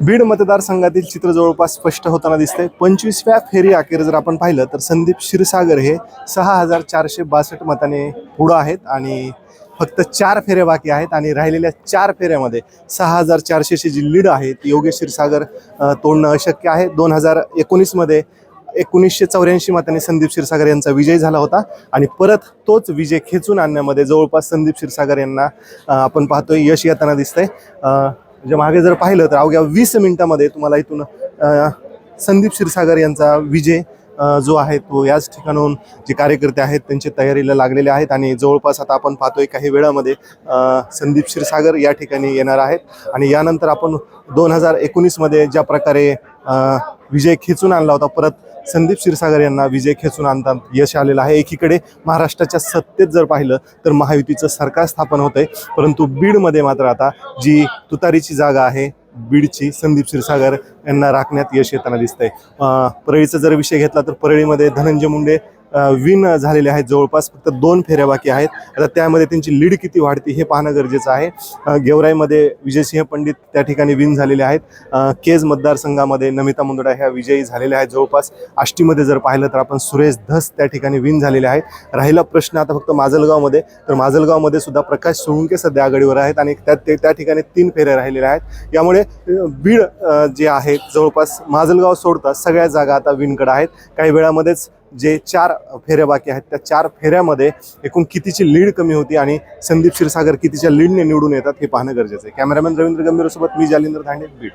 बीड मतदारसंघातील चित्र जवळपास स्पष्ट होताना दिसतंय. पंचवीसव्या फेरी अखेर जर आपण पाहिलं तर संदीप क्षीरसागर हे सहा हजार चारशे बासष्ट मताने पुढं आहेत आणि फक्त चार फेऱ्या बाकी आहेत आणि राहिलेल्या चार फेऱ्यामध्ये सहा हजार चारशेची जी लीड आहे ती योगेश क्षीरसागर तोडणं अशक्य आहे. दोन हजार एकोणीसमध्ये एकोणीसशे चौऱ्याऐंशी मताने संदीप क्षीरसागर यांचा विजय झाला होता आणि परत तोच विजय खेचून आणण्यामध्ये जवळपास संदीप क्षीरसागर यांना आपण पाहतोय यश येताना दिसतंय. म्हणजे मागे जर पाहिलं तर अवघ्या वीस मिनिटामध्ये तुम्हाला इथून संदीप क्षीरसागर यांचा विजय जो आहे तो याच ठिकाणाहून जे कार्यकर्ते आहेत त्यांच्या तयारीला लागलेले आहेत आणि जवळपास आता आपण पाहतोय काही वेळामध्ये संदीप क्षीरसागर या ठिकाणी येणार आहेत. आणि यानंतर आपण दोन हजार एकोणीसमध्ये ज्या प्रकारे विजय खेचून आणला होता परत संदीप क्षीरसागर यांना विजय खेचून आणतात यश आलेलं आहे. एकीकडे महाराष्ट्राच्या सत्तेत जर पाहिलं तर महायुतीचं सरकार स्थापन होतंय. परंतु बीडमध्ये मात्र आता जी तुतारीची जागा आहे बीडची संदीप क्षीरसागर यांना राखण्यात यश येताना दिसतंय. परळीचा जर विषय घेतला तर परळीमध्ये धनंजय मुंडे विन झालेले आहेत. जवळपास फक्त दोन फेऱ्या बाकी आहेत. आता त्यामध्ये त्यांची लीड किती वाढते हे पाहणं गरजेचं आहे. गेवराईमध्ये विजयसिंह पंडित त्या ठिकाणी विन झालेले आहेत. केज मतदारसंघामध्ये नमिता मुंदडा ह्या विजयी झालेल्या आहेत. जवळपास आष्टीमध्ये जर पाहिलं तर आपण सुरेश धस त्या ठिकाणी विन झालेले आहेत. राहिला प्रश्न आता फक्त माजलगावमध्ये. तर माजलगावमध्ये सुद्धा प्रकाश सोळुंके सध्या आघाडीवर आहेत आणि त्या ते त्या ठिकाणी तीन फेऱ्या राहिलेल्या आहेत. यामुळे बीड जे आहे जवळपास माजलगाव सोडता सगळ्या जागा आता विनकडं आहेत. काही वेळामध्येच जे चार फेऱ्या बाकी आहेत त्या चार फेऱ्यामध्ये एकूण कितीची लीड कमी होती आणि संदीप क्षीरसागर कितीच्या लीडने निवडून येतात हे पाहणं गरजेचं आहे. कॅमेरामॅन रवींद्र गंभीरसोबत मी जालिंद्र धांडे बीड.